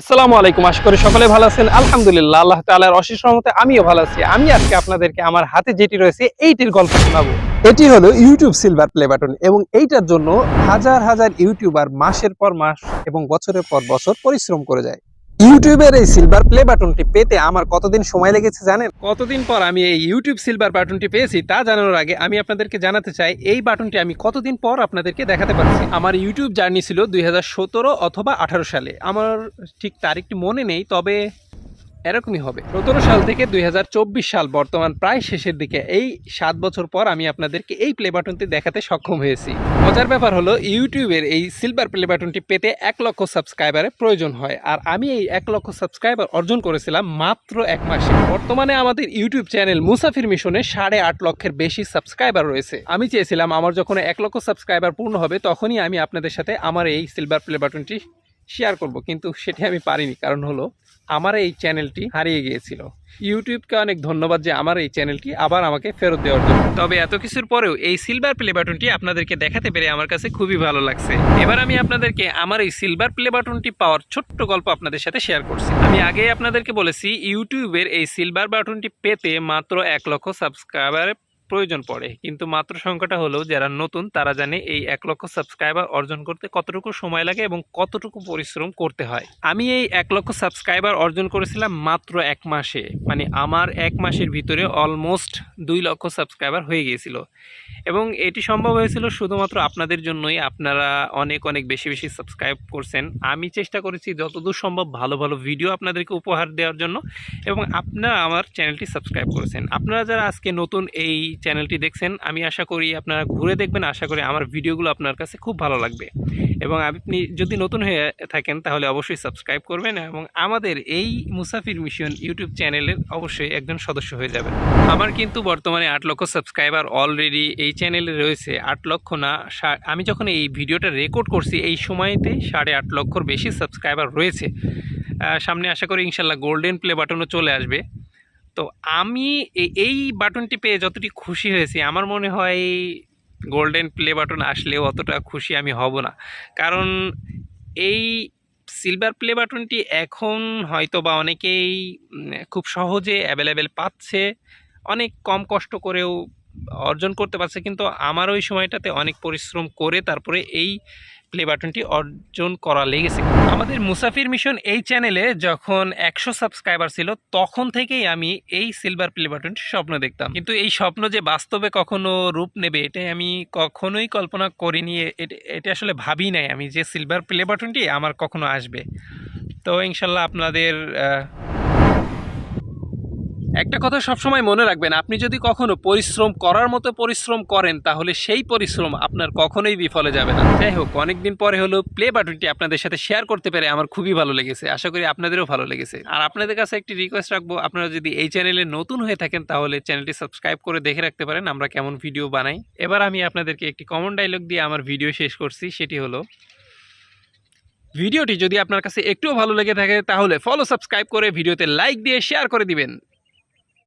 আসসালামু আলাইকুম। আশা করি সকলে ভালো আছেন। আলহামদুলিল্লাহ, আল্লাহ তালার অশেষ রহমতে আমিও ভালো আছি। আমি আজকে আপনাদেরকে আমার হাতে যেটি রয়েছে, এইটির গল্প শোনাবো। এটি হলো ইউটিউব সিলভার প্লে বাটন এবং এইটার জন্য হাজার হাজার ইউটিউবার মাসের পর মাস এবং বছরের পর বছর পরিশ্রম করে যায়। ইউটিউবের এই সিলভার প্লে বাটনটি পেতে আমার কতদিন সময় লেগেছে জানেন? কতদিন পর আমি এই ইউটিউব সিলভার বাটনটি পেয়েছি তা জানানোর আগে আমি আপনাদেরকে জানাতে চাই, এই বাটনটি আমি কতদিন পর আপনাদেরকে দেখাতে পারছি? আমার ইউটিউব জার্নি ছিল দুই হাজার সতেরো অথবা আঠারো সালে। আমার ঠিক তারিখটি মনে নেই, তবে এরকমই হবে। সতেরো সাল থেকে দু হাজার চব্বিশ সাল বর্তমান প্রায় শেষের দিকে। এই সাত বছর পর আমি আপনাদেরকে এই প্লে বাটনটি দেখাতে সক্ষম হয়েছি। মজার ব্যাপার হলো, ইউটিউবের এই সিলভার প্লে বাটনটি পেতে এক লক্ষ সাবস্ক্রাইবারের প্রয়োজন হয়। আর আমি এই এক লক্ষ সাবস্ক্রাইবার অর্জন করেছিলাম মাত্র এক মাসে। বর্তমানে আমাদের ইউটিউব চ্যানেল মুসাফির মিশনে সাড়ে আট লক্ষের বেশি সাবস্ক্রাইবার রয়েছে। আমি চেয়েছিলাম আমার যখন এক লক্ষ সাবস্ক্রাইবার পূর্ণ হবে, তখনই আমি আপনাদের সাথে আমার এই সিলভার প্লে বাটনটি শেয়ার করব, কিন্তু সেটি আমি পারিনি। কারণ হলো, আমার এই চ্যানেলটি হারিয়ে গিয়েছিল। ইউটিউবকে অনেক ধন্যবাদ যে আমার এই চ্যানেলটি আবার আমাকে ফেরত দেওয়ার জন্য। তবে এত কিছুর পরেও এই সিলভার প্লে বাটনটি আপনাদেরকে দেখাতে পেরে আমার কাছে খুবই ভালো লাগছে। এবার আমি আপনাদেরকে আমার এই সিলভার প্লে বাটনটি পাওয়ার ছোট্ট গল্প আপনাদের সাথে শেয়ার করছি। আমি আগে আপনাদেরকে বলেছি, ইউটিউবের এই সিলভার বাটনটি পেতে মাত্র এক লক্ষ সাবস্ক্রাইবারের প্রয়োজন পড়ে। কিন্তু মাত্র সংখ্যাটা হলো যারা নতুন, তারা জানে এই এক লক্ষ সাবস্ক্রাইবার অর্জন করতে কতটুকু সময় লাগে এবং কতটুকু পরিশ্রম করতে হয়। আমি এই এক লক্ষ সাবস্ক্রাইবার অর্জন করেছিলাম মাত্র এক মাসে। মানে আমার এক মাসের ভিতরে অলমোস্ট দুই লক্ষ সাবস্ক্রাইবার হয়ে গিয়েছিল। এবং এটি সম্ভব হয়েছিল শুধুমাত্র আপনাদের জন্যই। আপনারা অনেক অনেক বেশি বেশি সাবস্ক্রাইব করছেন। আমি চেষ্টা করেছি যতদূর সম্ভব ভালো ভালো ভিডিও আপনাদেরকে উপহার দেওয়ার জন্য এবং আপনারা আমার চ্যানেলটি সাবস্ক্রাইব করেছেন। আপনারা যারা আজকে নতুন এই চ্যানেলটি দেখছেন, আমি আশা করি আপনারা ঘুরে দেখবেন, আশা করি আমার ভিডিওগুলো আপনার কাছে খুব ভালো লাগবে। এবং আপনি যদি নতুন হয়ে থাকেন, তাহলে অবশ্যই সাবস্ক্রাইব করবেন এবং আমাদের এই মুসাফির মিশন ইউটিউব চ্যানেলের অবশ্যই একজন সদস্য হয়ে যাবেন। আমার কিন্তু বর্তমানে আট লক্ষ সাবস্ক্রাইবার অলরেডি এই চ্যানেলে রয়েছে আট লক্ষ না আমি যখন এই ভিডিওটা রেকর্ড করছি, এই সময়তে সাড়ে আট লক্ষর বেশি সাবস্ক্রাইবার রয়েছে। সামনে আশা করি ইনশাল্লাহ গোল্ডেন প্লে বাটনও চলে আসবে। তো আমি এই বাটনটি পেয়ে যতটি খুশি হয়েছি, আমার মনে হয় গোল্ডেন প্লে বাটন আসলেও অতটা খুশি আমি হব না। কারণ এই সিলভার প্লে বাটনটি এখন হয়তো বা অনেকেই খুব সহজে অ্যাভেলেবেল পাচ্ছে। অনেক কম কষ্ট করেও অর্জন করতে পারছে, কিন্তু আমার ওই সময়টাতে অনেক পরিশ্রম করে তারপরে এই প্লে বাটনটি অর্জন করা লেগেছে। আমাদের মুসাফির মিশন এই চ্যানেলে যখন একশো সাবস্ক্রাইবার ছিল, তখন থেকেই আমি এই সিলভার প্লে বাটনটি স্বপ্ন দেখতাম। কিন্তু এই স্বপ্ন যে বাস্তবে কখনো রূপ নেবে, এটাই আমি কখনোই কল্পনা করিনি এটা আসলে ভাবি নাই আমি যে সিলভার প্লে বাটনটি আমার কখনো আসবে। তো ইনশাল্লাহ আপনাদের একটা কথা সবসময় মনে রাখবেন, আপনি যদি কখনো পরিশ্রম করার মতো পরিশ্রম করেন, তাহলে সেই পরিশ্রম আপনার কখনোই বিফলে যাবে না। যাই হোক, অনেকদিন পরে হলো প্লে বাটনটি আপনাদের সাথে শেয়ার করতে পেরে আমার খুবই ভালো লেগেছে। আশা করি আপনাদেরও ভালো লেগেছে। আর আপনাদের কাছে একটি রিকোয়েস্ট রাখব, আপনারা যদি এই চ্যানেলে নতুন হয়ে থাকেন, তাহলে চ্যানেলটি সাবস্ক্রাইব করে দেখে রাখতে পারেন, আমরা কেমন ভিডিও বানাই। এবার আমি আপনাদেরকে একটি কমন ডায়লগ দিয়ে আমার ভিডিও শেষ করছি, সেটি হলো ভিডিওটি যদি আপনার কাছে একটুও ভালো লেগে থাকে, তাহলে ফলো সাবস্ক্রাইব করে ভিডিওতে লাইক দিয়ে শেয়ার করে দিবেন।